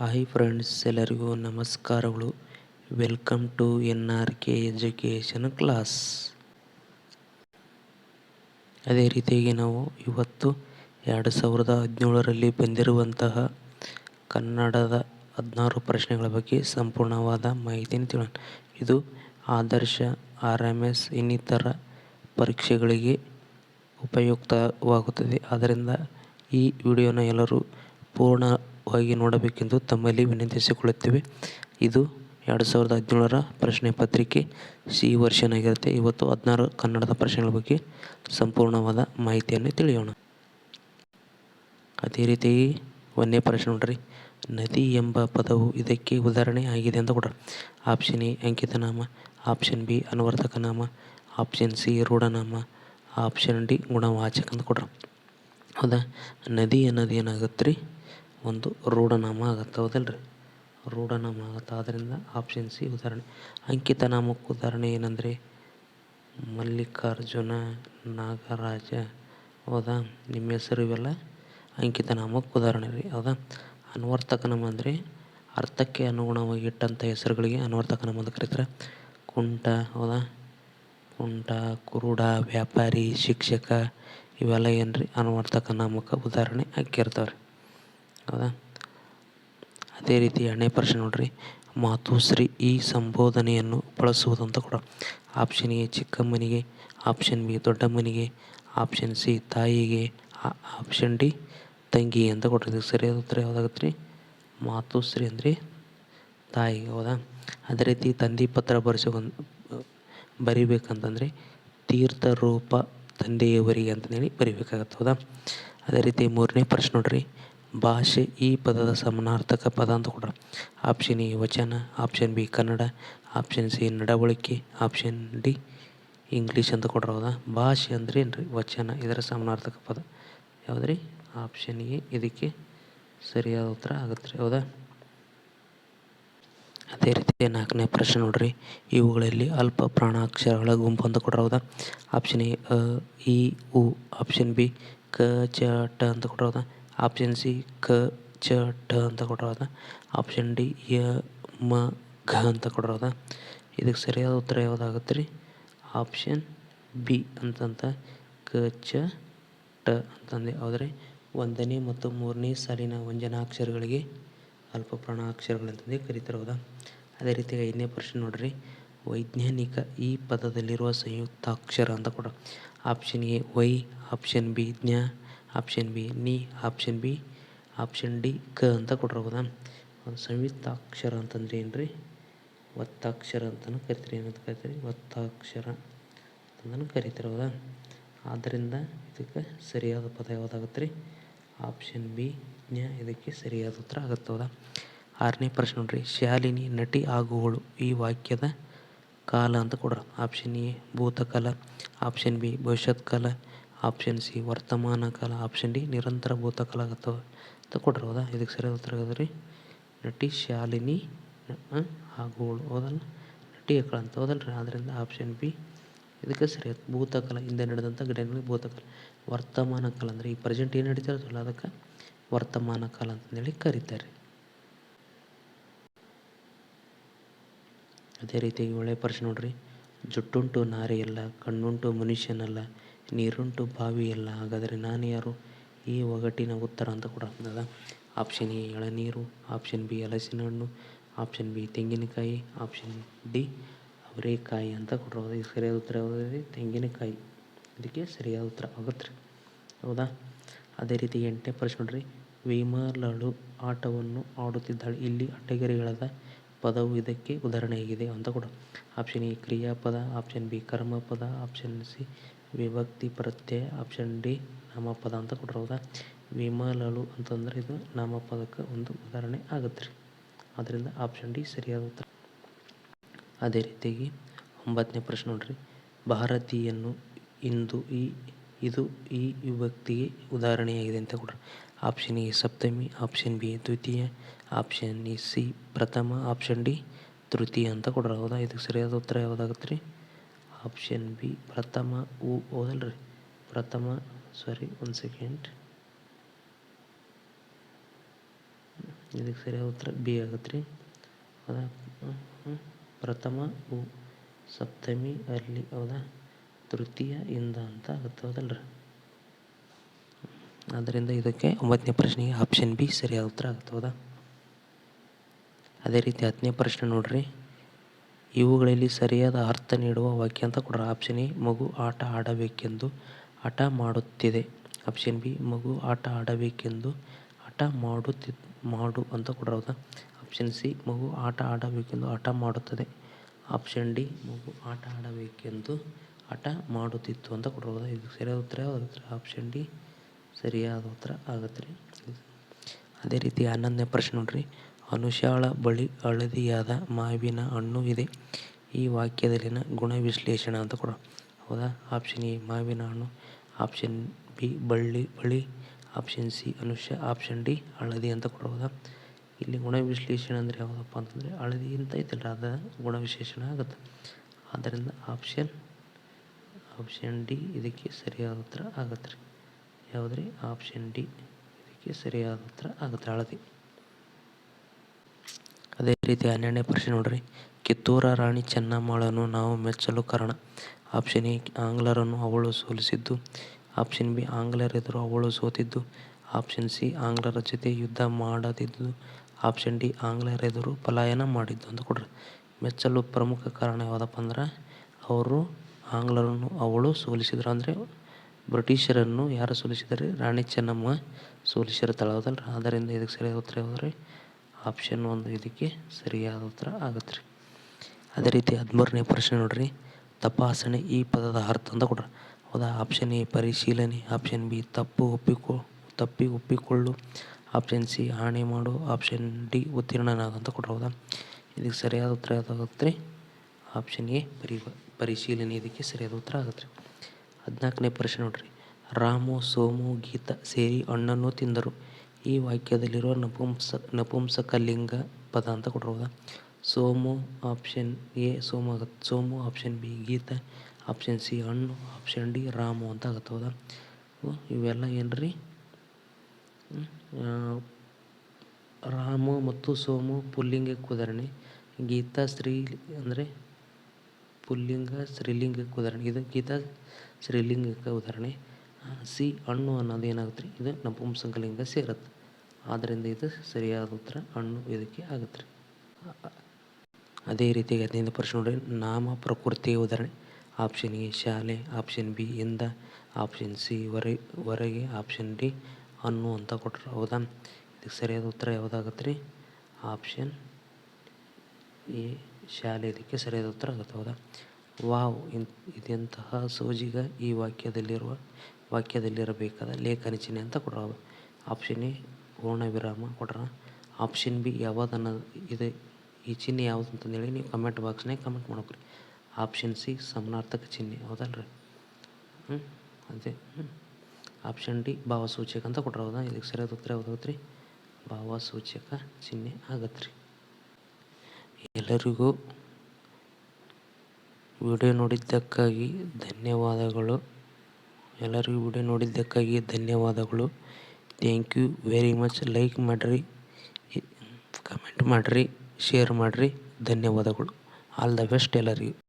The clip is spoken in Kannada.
ಹಾಯ್ ಫ್ರೆಂಡ್ಸ್, ಎಲ್ಲರಿಗೂ ನಮಸ್ಕಾರಗಳು. Welcome to N R K education class. ಅದೇ ರೀತಿಯಾಗಿ ನಾವು ಇವತ್ತು ಎರಡು ಸಾವಿರದ ಹದಿನೇಳರಲ್ಲಿ ಬಂದಿರುವಂತಹ ಕನ್ನಡದ ಹದಿನಾರು ಪ್ರಶ್ನೆಗಳ ಬಗ್ಗೆ ಸಂಪೂರ್ಣವಾದ ಮಾಹಿತಿಯನ್ನು ತಿಳೋಣ ಇದು ಆದರ್ಶ, ಆರ್ ಎಂ ಎಸ್, ಇನ್ನಿತರ ಪರೀಕ್ಷೆಗಳಿಗೆ ಉಪಯುಕ್ತವಾಗುತ್ತದೆ. ಆದ್ದರಿಂದ ಈ ವಿಡಿಯೋನ ಎಲ್ಲರೂ ಪೂರ್ಣವಾಗಿ ನೋಡಬೇಕೆಂದು ತಮ್ಮಲ್ಲಿ ವಿನಂತಿಸಿಕೊಳ್ಳುತ್ತೇವೆ. ಇದು ಎರಡು ಸಾವಿರದ ಹದಿನೇಳರ ಪ್ರಶ್ನೆ ಪತ್ರಿಕೆ. ಸಿ ವರ್ಷನ್ ಆಗಿರುತ್ತೆ ಇವತ್ತು ಹದಿನಾರು ಕನ್ನಡದ ಪ್ರಶ್ನೆಗಳ ಬಗ್ಗೆ ಸಂಪೂರ್ಣವಾದ ಮಾಹಿತಿಯನ್ನು ತಿಳಿಯೋಣ. ಅದೇ ರೀತಿ ಒಂದನೇ ಪ್ರಶ್ನೆ ನೋಡ್ರಿ. ನದಿ ಎಂಬ ಪದವು ಇದಕ್ಕೆ ಉದಾಹರಣೆ ಆಗಿದೆ ಅಂತ ಕೊಡ್ರಿ ಆಪ್ಷನ್ ಎ, ಅಂಕಿತನಾಮ. ಆಪ್ಷನ್ ಬಿ ಅನುವರ್ತಕ ನಾಮ ಆಪ್ಷನ್ ಸಿ, ರೂಢನಾಮ. ಆಪ್ಷನ್ ಡಿ, ಗುಣವಾಚಕ ಅಂತ ಕೊಡ್ರಿ ಹೌದಾ? ನದಿ ಅನ್ನೋದು ಏನಾಗುತ್ತೆ ರೀ? ಒಂದು ರೂಢನಾಮ ಆಗತ್ತೆ, ಹೌದಲ್ರಿ? ರೂಢನಾಮ ಆಗತ್ತೆ. ಆದ್ದರಿಂದ ಆಪ್ಷನ್ ಸಿ ಉದಾಹರಣೆ. ಅಂಕಿತ ನಾಮಕ್ಕೆ ಉದಾಹರಣೆ ಏನಂದರೆ, ಮಲ್ಲಿಕಾರ್ಜುನ, ನಾಗರಾಜ, ಹೌದಾ? ನಿಮ್ಮ ಹೆಸರು ಇವೆಲ್ಲ ಅಂಕಿತ ನಾಮಕ್ಕೆ ಉದಾಹರಣೆ ರೀ, ಹೌದಾ? ಅನ್ವರ್ತಕ ನಾಮ ಅಂದರೆ ಅರ್ಥಕ್ಕೆ ಅನುಗುಣವಾಗಿ ಇಟ್ಟಂಥ ಹೆಸರುಗಳಿಗೆ ಅನ್ವರ್ತಕ ನಾಮ ಅಂತ ಕರೀತಾರೆ. ಕುಂಟ, ಹೌದಾ? ಕುಂಟ, ಕುರುಡ, ವ್ಯಾಪಾರಿ, ಶಿಕ್ಷಕ, ಇವೆಲ್ಲ ಏನು ರೀ ಅನ್ವರ್ತಕ ನಾಮಕ್ಕೆ ಉದಾಹರಣೆ ಹಾಕಿರ್ತಾವೆ ಹೌದಾ? ಅದೇ ರೀತಿ ಎರಡನೇ ಪ್ರಶ್ನೆ ನೋಡ್ರಿ. ಮಾತುಶ್ರೀ ಈ ಸಂಬೋಧನೆಯನ್ನು ಬಳಸುವುದು ಅಂತ ಕೂಡ. ಆಪ್ಷನ್ ಎ, ಚಿಕ್ಕಮ್ಮನಿಗೆ. ಆಪ್ಷನ್ ಬಿ, ದೊಡ್ಡಮ್ಮನಿಗೆ. ಆಪ್ಷನ್ ಸಿ, ತಾಯಿಗೆ. ಆಪ್ಷನ್ ಡಿ, ತಂಗಿ ಅಂತ ಕೊಟ್ಟಿದ್ದೀವಿ ಸರಿಯಾದ ಉತ್ತರ ಯಾವುದಾಗುತ್ತೆ ರೀ ಮಾತುಶ್ರೀ ಅಂದರೆ ತಾಯಿಗೆ, ಹೌದಾ? ಅದೇ ರೀತಿ ತಂದೆ ಪತ್ರ ಬರೆಸೋ ಬರಿಬೇಕಂತಂದರೆ ತೀರ್ಥರೂಪ ತಂದೆಯವರಿಗೆ ಅಂತಂದೇಳಿ ಬರಿಬೇಕಾಗತ್ತೆ, ಹೌದಾ? ಅದೇ ರೀತಿ ಮೂರನೇ ಪ್ರಶ್ನೆ ನೋಡ್ರಿ. ಭಾಷೆ ಈ ಪದದ ಸಮಾನಾರ್ಥಕ ಪದ ಅಂತ ಕೊಡ್ರ. ಆಪ್ಷನ್ ಎ ವಚನ option B Kannada option C ನಡವಳಿಕೆ ಆಪ್ಷನ್ ಡಿ ಇಂಗ್ಲೀಷ್ ಅಂತ ಕೊಡ್ರ ಹೌದಾ ಭಾಷೆ ಅಂದರೆ ಏನು ವಚನ, ಇದರ ಸಮಾನಾರ್ಥಕ ಪದ. ಯಾವುದ್ರಿ? ಆಪ್ಷನ್ ಎ, ಇದಕ್ಕೆ ಸರಿಯಾದ ಉತ್ತರ ಆಗುತ್ತೆ ರೀ ಹೌದಾ? ಅದೇ ರೀತಿ ನಾಲ್ಕನೇ ಪ್ರಶ್ನೆ ನೋಡ್ರಿ. ಇವುಗಳಲ್ಲಿ ಅಲ್ಪ ಪ್ರಾಣಾಕ್ಷರಗಳ ಗುಂಪು ಅಂತ ಕೊಡ್ರ ಹೌದಾ ಆಪ್ಷನ್ ಎ, ಅ, ಇ, ಉ ಆಪ್ಷನ್ ಬಿ ಕ, ಚ, ಟ ಅಂತ ಕೊಡ್ರ ಹೌದಾ ಆಪ್ಷನ್ ಸಿ ಕ ಚ ಠ ಅಂತ ಕೊಟ್ಟಿರೋದ. ಆಪ್ಷನ್ ಡಿ ಯ ಮ ಘ ಅಂತ ಕೊಟ್ಟಿರೋದ. ಇದಕ್ಕೆ ಸರಿಯಾದ ಉತ್ತರ ಯಾವುದಾಗುತ್ತೆ ರೀ? ಆಪ್ಷನ್ ಬಿ ಅಂತಂತ ಕ ಚ ಟ ಅಂತಂದು. ಹೌದ್ರಿ ಒಂದನೇ ಮತ್ತು ಮೂರನೇ ಸಾಲಿನ ವಂಜನಾಕ್ಷರಗಳಿಗೆ ಅಲ್ಪ ಪ್ರಾಣಾಕ್ಷರಗಳಂತಂದೇ ಕರೀತಿರೋದ. ಅದೇ ರೀತಿ ಐದನೇ ಪ್ರಶ್ನೆ ನೋಡ್ರಿ. ವೈಜ್ಞಾನಿಕ ಈ ಪದದಲ್ಲಿರುವ ಸಂಯುಕ್ತಾಕ್ಷರ ಅಂತ ಕೊಡ ಆಪ್ಷನ್ ಎ ವೈ ಆಪ್ಷನ್ ಬಿ ಜ್ಞ. ಆಪ್ಷನ್ ಬಿ ನಿ ಆಪ್ಷನ್ ಬಿ ಆಪ್ಷನ್ ಡಿ ಕ ಅಂತ ಕೊಟ್ಟಿರ್ಬೋದಾ? ಒಂದು ಸಂಯುಕ್ತಾಕ್ಷರ ಅಂತಂದ್ರೆ ಏನು ಒತ್ತಾಕ್ಷರ ಅಂತಲೂ ಕರಿತೀರಿ. ಏನಂತ ಕರಿತೀರಿ? ಒತ್ತಾಕ್ಷರ ಅಂತಲೂ ಕರಿತಿರೋದ ಹೌದಾ ಆದ್ದರಿಂದ ಇದಕ್ಕೆ ಸರಿಯಾದ ಪದ ಯಾವುದಾಗುತ್ತೆ ರೀ ಆಪ್ಷನ್ ಬಿ ಜ್ಞ ಇದಕ್ಕೆ ಸರಿಯಾದ ಉತ್ತರ ಆಗುತ್ತೆ ಹೌದಾ ಆರನೇ ಪ್ರಶ್ನೆ ನೋಡ್ರಿ. ಶಾಲಿನಿ, ನಟಿ ಆಗುವಳು ಈ ವಾಕ್ಯದ ಕಾಲ ಅಂತ ಕೊಡ್ರ. ಆಪ್ಷನ್ ಎ ಭೂತಕಾಲ. ಆಪ್ಷನ್ ಬಿ ಭವಿಷ್ಯತ್ ಕಾಲ ಆಪ್ಷನ್ ಸಿ ವರ್ತಮಾನ ಕಾಲ ಆಪ್ಷನ್ ಡಿ ನಿರಂತರ ಭೂತಕಾಲ ಅಥವಾ ಅಂತ ಕೊಟ್ಟರು ಹೌದಾ? ಇದಕ್ಕೆ ಸರಿಯಾದ ಉತ್ತರ ಹೇಳಿದ್ರಿ ನಟಿ ಶಾಲಿನಿ ಹಾಗೂ ಹೌದಲ್ಲ? ನಟಿ ಅಕ್ಕಳ ಅಂತ ಹೌದಲ್ರಿ ಆದ್ದರಿಂದ ಆಪ್ಷನ್ ಬಿ ಇದಕ್ಕೆ ಸರಿಯಾದ ಭೂತಕಾಲ, ಹಿಂದೆ ನಡೆದಂಥ ಘಟನೆಗಳಿಗೆ ಭೂತಕಾಲ. ವರ್ತಮಾನ ಕಾಲ ಅಂದರೆ ಈ ಪ್ರೆಸೆಂಟ್ ಏನು ನಡೀತಾರಲ್ಲ ಅದಕ್ಕೆ ವರ್ತಮಾನ ಕಾಲ ಅಂತಂದೇಳಿ ಕರೀತಾರೆ. ಅದೇ ರೀತಿ ಒಳ್ಳೆಯ ಪ್ರಶ್ನೆ ನೋಡ್ರಿ. ಜುಟ್ಟುಂಟು ನಾರಿಯಲ್ಲ, ಕಣ್ಣುಂಟು ಮನುಷ್ಯನಲ್ಲ ನೀರುಂಟು ಬಾವಿಯಿಲ್ಲ ಹಾಗಾದರೆ ನಾನು ಯಾರು? ಈ ಒಗಟಿನ ಉತ್ತರ ಅಂತ ಕೂಡ ಅದ ಆಪ್ಷನ್ ಎ ಎಳನೀರು. ಆಪ್ಷನ್ ಬಿ ಹಲಸಿನ ಹಣ್ಣು ಆಪ್ಷನ್ ಬಿ ತೆಂಗಿನಕಾಯಿ. ಆಪ್ಷನ್ ಡಿ ಅವರೇಕಾಯಿ ಅಂತ ಕೊಟ್ಟರು ಈ ಸರಿಯಾದ ಉತ್ತರ ಯಾವುದೇ ತೆಂಗಿನಕಾಯಿ. ಇದಕ್ಕೆ ಸರಿಯಾದ ಉತ್ತರ ಆಗುತ್ತೆ. ಹೌದಾ? ಅದೇ ರೀತಿ ಎಂಟನೇ ಪ್ರಶ್ನೆ ನೋಡ್ರಿ. ವಿಮಲಳು ಆಟವನ್ನು ಆಡುತ್ತಿದ್ದಾಳೆ. ಇಲ್ಲಿ ಅಟ್ಟಗೆರೆಗಳಾದ ಪದವು ಇದಕ್ಕೆ ಉದಾಹರಣೆಯಾಗಿದೆ ಅಂತ ಕೊಡು. ಆಪ್ಷನ್ ಎ ಕ್ರಿಯಾಪದ. ಆಪ್ಷನ್ ಬಿ ಕರ್ಮಪದ. ಆಪ್ಷನ್ ಸಿ ವಿಭಕ್ತಿ ಪ್ರತ್ಯಯ ಆಪ್ಷನ್ ಡಿ ನಾಮಪದ ಅಂತ ಕೊಟ್ಟಿರೋದ. ವಿಮಲಳು ಅಂತಂದ್ರೆ ಇದು ನಾಮಪದಕ್ಕೆ ಒಂದು ಉದಾಹರಣೆ ಆಗುತ್ತೆ ರೀ. ಅದರಿಂದ ಆಪ್ಷನ್ ಡಿ ಸರಿಯಾದ ಉತ್ತರ. ಅದೇ ರೀತಿಯಾಗಿ ಒಂಬತ್ತನೇ ಪ್ರಶ್ನೆ ನೋಡ್ರಿ. ಭಾರತೀಯನ್ನು ಇಂದು ಈ, ಇದು ಈ ವಿಭಕ್ತಿಗೆ ಉದಾಹರಣೆಯಾಗಿದೆ ಅಂತ ಕೊಡ್ರಿ. ಆಪ್ಷನ್ ಎ ಸಪ್ತಮಿ ಆಪ್ಷನ್ ಬಿ ದ್ವಿತೀಯ ಆಪ್ಷನ್ ಇ ಸಿ ಪ್ರಥಮ ಆಪ್ಷನ್ ಡಿ ತೃತೀಯ ಅಂತ ಕೊಡ್ರಿ. ಹೌದಾ? ಇದಕ್ಕೆ ಸರಿಯಾದ ಉತ್ತರ ಯಾವುದಾಗುತ್ತೆ ರೀ? ಆಪ್ಷನ್ ಬಿ ಪ್ರಥಮ ಉ ಹೌದಲ್ರಿ ಪ್ರಥಮ ಸಾರಿ ಒಂದು ಸೆಕೆಂಡ್ ಇದಕ್ಕೆ ಸರಿಯಾದ ಉತ್ತರ ಬಿ ಆಗತ್ತೆ ರೀ ಹೌದಾ ಪ್ರಥಮ ಊ, ಸಪ್ತಮಿ, ಅಲ್ಲಿ, ಹೌದಾ? ತೃತೀಯ, ಇಂದ ಅಂತ ಆಗುತ್ತೆ, ಹೌದಲ್ರಿ. ಆದ್ದರಿಂದ ಇದಕ್ಕೆ ಒಂಬತ್ತನೇ ಪ್ರಶ್ನೆಗೆ ಆಪ್ಷನ್ ಬಿ ಸರಿಯಾದ ಉತ್ತರ ಆಗುತ್ತೆ, ಹೌದಾ? ಅದೇ ರೀತಿ ಹತ್ತನೇ ಪ್ರಶ್ನೆ ನೋಡ್ರಿ. ಇವುಗಳಲ್ಲಿ ಸರಿಯಾದ ಅರ್ಥ ನೀಡುವ ವಾಕ್ಯ ಅಂತ ಕೊಡ್ರ. ಆಪ್ಷನ್ ಎ, ಮಗು ಆಟ ಆಡಬೇಕೆಂದು ಹಠ ಮಾಡುತ್ತಿದೆ. ಆಪ್ಷನ್ ಬಿ, ಮಗು ಆಟ ಆಡಬೇಕೆಂದು ಹಠ ಮಾಡುತ್ತಿ, ಮಾಡು ಅಂತ ಹೌದಾ ಆಪ್ಷನ್ ಸಿ, ಮಗು ಆಟ ಆಡಬೇಕೆಂದು ಹಠ ಮಾಡುತ್ತದೆ. ಆಪ್ಷನ್ ಡಿ, ಮಗು ಆಟ ಆಡಬೇಕೆಂದು ಹಠ ಮಾಡುತ್ತಿತ್ತು ಅಂತ ಹೌದಾ ಇದು ಸರಿಯಾದ ಉತ್ತರ ಯಾವ್ದು ಆಪ್ಷನ್ ಡಿ, ಸರಿಯಾದ ಉತ್ತರ ಆಗುತ್ತೆ ಅದೇ ರೀತಿ ಹನ್ನೊಂದನೇ ಪ್ರಶ್ನೆ ನೋಡ್ರಿ. ಅನುಷಾಳ ಬಳಿ ಹಳದಿಯಾದ ಮಾವಿನ ಹಣ್ಣು ಇದೆ. ಈ ವಾಕ್ಯದಲ್ಲಿನ ಗುಣ ವಿಶ್ಲೇಷಣೆ ಅಂತ ಕೊಡ ಹೌದಾ? ಆಪ್ಷನ್ ಎ, ಮಾವಿನ ಹಣ್ಣು. ಆಪ್ಷನ್ ಬಿ, ಬಳ್ಳಿ, ಬಳಿ. ಆಪ್ಷನ್ ಸಿ ಅನುಷ್ಯ ಆಪ್ಷನ್ ಡಿ, ಹಳದಿ ಅಂತ ಕೊಡಬಹುದಾ ಇಲ್ಲಿ ಗುಣ ವಿಶ್ಲೇಷಣೆ ಅಂದರೆ ಯಾವುದಪ್ಪ ಅಂತಂದರೆ ಹಳದಿ ಅಂತ ಐತಲ್ಲ, ಅದ ಗುಣ ವಿಶೇಷಣೆ ಆಗುತ್ತೆ. ಆದ್ದರಿಂದ ಆಪ್ಷನ್ ಆಪ್ಷನ್ ಡಿ ಇದಕ್ಕೆ ಸರಿಯಾದ ಉತ್ತರ ಆಗತ್ತೆ ರೀ. ಯಾವುದ್ರಿ? ಆಪ್ಷನ್ ಡಿ ಇದಕ್ಕೆ ಸರಿಯಾದ ಉತ್ತರ ಆಗುತ್ತೆ ಹಳದಿ. ಅದೇ ರೀತಿ ಹನ್ನೆರಡನೇ ಪ್ರಶ್ನೆ ನೋಡ್ರಿ. ಕಿತ್ತೂರ ರಾಣಿ ಚೆನ್ನಮ್ಮಳನ್ನು ನಾವು ಮೆಚ್ಚಲು ಕಾರಣ. ಆಪ್ಷನ್ ಎ, ಆಂಗ್ಲರನ್ನು ಅವಳು ಸೋಲಿಸಿದ್ದು. ಆಪ್ಷನ್ ಬಿ ಆಂಗ್ಲರೆದುರು ಅವಳು ಸೋತಿದ್ದು. ಆಪ್ಷನ್ ಸಿ, ಆಂಗ್ಲರ ಜೊತೆ ಯುದ್ಧ ಮಾಡದಿದ್ದು. ಆಪ್ಷನ್ ಡಿ ಆಂಗ್ಲರೆದುರು ಪಲಾಯನ ಮಾಡಿದ್ದು ಅಂತ ಕೊಡ್ರಿ. ಮೆಚ್ಚಲು ಪ್ರಮುಖ ಕಾರಣ ಯಾವುದಪ್ಪ ಅಂದ್ರೆ, ಅವರು ಆಂಗ್ಲರನ್ನು ಅವಳು ಸೋಲಿಸಿದ್ರು ಅಂದರೆ, ಬ್ರಿಟಿಷರನ್ನು ಯಾರು ಸೋಲಿಸಿದರೆ? ರಾಣಿ ಚೆನ್ನಮ್ಮ ಸೋಲಿಸಿರ್ತಾಳೆ ಹೌದಲ್ರಿ? ಆದ್ದರಿಂದ ಇದಕ್ಕೆ ಸರಿಯಾದ ಉತ್ತರ ಯಾವುದ್ರಿ? ಆಪ್ಷನ್ ಒಂದು ಇದಕ್ಕೆ ಸರಿಯಾದ ಉತ್ತರ ಆಗುತ್ತೆ ರೀ. ಅದೇ ರೀತಿ ಹದಿಮೂರನೇ ಪ್ರಶ್ನೆ ನೋಡ್ರಿ. ತಪಾಸಣೆ ಈ ಪದದ ಅರ್ಥ ಅಂತ ಕೊಡ್ರಿ ಹೌದಾ ಆಪ್ಷನ್ ಎ, ಪರಿಶೀಲನೆ. ಆಪ್ಷನ್ ಬಿ, ತಪ್ಪು ಒಪ್ಪಿಕೊ, ತಪ್ಪಿ ಒಪ್ಪಿಕೊಳ್ಳು. ಆಪ್ಷನ್ ಸಿ, ಹಾನಿ ಮಾಡು. ಆಪ್ಷನ್ ಡಿ, ಉತ್ತೀರ್ಣನಾಗ ಅಂತ ಕೊಡ್ರಿ ಹೌದಾ. ಇದಕ್ಕೆ ಸರಿಯಾದ ಉತ್ತರ ಯಾವುದಾಗುತ್ತೆ ರೀ? ಆಪ್ಷನ್ ಎ ಪರಿ ಪರಿಶೀಲನೆ. ಇದಕ್ಕೆ ಸರಿಯಾದ ಉತ್ತರ ಆಗುತ್ತೆ ರೀ. ಹದಿನಾಲ್ಕನೇ ಪ್ರಶ್ನೆ ನೋಡ್ರಿ. ರಾಮು, ಸೋಮು, ಗೀತ ಸೇರಿ ಹಣ್ಣನ್ನು ತಿಂದರು. ಈ ವಾಕ್ಯದಲ್ಲಿರುವ ನಪುಂಸ, ನಪುಂಸಕಲಿಂಗ ಪದ ಅಂತ ಕೊಟ್ಟಿರೋದ Somu option A, Soma Somu option B, Geetha option C, ಹಣ್ಣು ಆಪ್ಷನ್ ಡಿ, ರಾಮು ಅಂತ ಆಗತ್ತೆ ಹೌದಾ? ಇವೆಲ್ಲ ಏನ್ರಿ? ರಾಮು ಮತ್ತು ಸೋಮು ಪುಲ್ಲಿಂಗಕ್ಕೆ ಉದಾಹರಣೆ ಗೀತಾ ಸ್ತ್ರೀ ಅಂದರೆ ಪುಲ್ಲಿಂಗ ಸ್ತ್ರೀಲಿಂಗಕ್ಕೆ ಉದಾಹರಣೆ ಇದು ಗೀತಾ ಸ್ತ್ರೀಲಿಂಗಕ್ಕೆ ಉದಾಹರಣೆ. ಸಿ ಹಣ್ಣು ಅನ್ನೋದು ಏನಾಗುತ್ತೆ ರೀ? ಇದು ನಪುಂಸಕಲಿಂಗ ಸೇರುತ್ತೆ. ಆದ್ದರಿಂದ ಇದು ಸರಿಯಾದ ಉತ್ತರ ಹಣ್ಣು ಇದಕ್ಕೆ ಆಗುತ್ತೆ ರೀ. ಅದೇ ರೀತಿಯಾಗಿ ಹದಿನೈದು ಪ್ರಶ್ನೆ ನೋಡ್ರಿ. ನಾಮ ಪ್ರಕೃತಿಯ ಉದಾಹರಣೆ. ಆಪ್ಷನ್ ಎ ಶಾಲೆ. ಆಪ್ಷನ್ ಬಿ ಇಂದ. ಆಪ್ಷನ್ ಸಿ ವರೆ, ವರೆಗೆ. ಆಪ್ಷನ್ ಡಿ ಹಣ್ಣು ಅಂತ ಕೊಟ್ರೆ. ಹೌದಾ? ಇದಕ್ಕೆ ಸರಿಯಾದ ಉತ್ತರ ಯಾವುದಾಗತ್ತೆ ರೀ? ಆಪ್ಷನ್ ಎ ಶಾಲೆ. ಇದಕ್ಕೆ ಸರಿಯಾದ ಉತ್ತರ ಆಗುತ್ತೆ. ಹೌದಾ? ವಾವ್. ಇನ್, ಇದೆಂತಹ ಸೋಜಿಗ ಈ ವಾಕ್ಯದಲ್ಲಿರುವ ವಾಕ್ಯದಲ್ಲಿರಬೇಕಾದ ಲೇಖನ ಚಿಹ್ನೆ ಅಂತ ಕೊಡೋದು ಆಪ್ಷನ್ ಎ, ಪೂರ್ಣ ವಿರಾಮ ಕೊಟ್ರ ಆಪ್ಷನ್ ಬಿ, ಯಾವುದನ್ನ ಇದು, ಈ ಚಿಹ್ನೆ ಯಾವುದು ಅಂತಂದೇಳಿ ನೀವು ಕಮೆಂಟ್ ಬಾಕ್ಸ್ನಾಗ ಕಮೆಂಟ್ ಮಾಡ್ಕೊರಿ. ಆಪ್ಷನ್ ಸಿ, ಸಮನಾರ್ಥಕ ಚಿಹ್ನೆ, ಹೌದಲ್ರಿ? ಹ್ಞೂ ಅದೇ ಆಪ್ಷನ್ ಡಿ, ಭಾವಸೂಚಕ ಅಂತ ಕೊಟ್ರ ಹೌದಾ ಇದಕ್ಕೆ ಸರಿಯಾದ ಉತ್ತರ ಯಾವ್ದಾಗುತ್ತೆ ರೀ ಭಾವಸೂಚಕ ಚಿಹ್ನೆ ಆಗತ್ತೆ ರೀ ಎಲ್ಲರಿಗೂ ವಿಡಿಯೋ ನೋಡಿದ್ದಕ್ಕಾಗಿ ಧನ್ಯವಾದಗಳು. ಎಲ್ಲರಿಗೂ ವಿಡಿಯೋ ನೋಡಿದ್ದಕ್ಕಾಗಿ ಧನ್ಯವಾದಗಳು. Thank you very much like ಮಾಡಿರಿ ಕಮೆಂಟ್ ಮಾಡಿರಿ ಶೇರ್ ಮಾಡಿರಿ. ಧನ್ಯವಾದಗಳು. ಆಲ್ ದ ಬೆಸ್ಟ್ ಎಲ್ಲರಿಗೂ.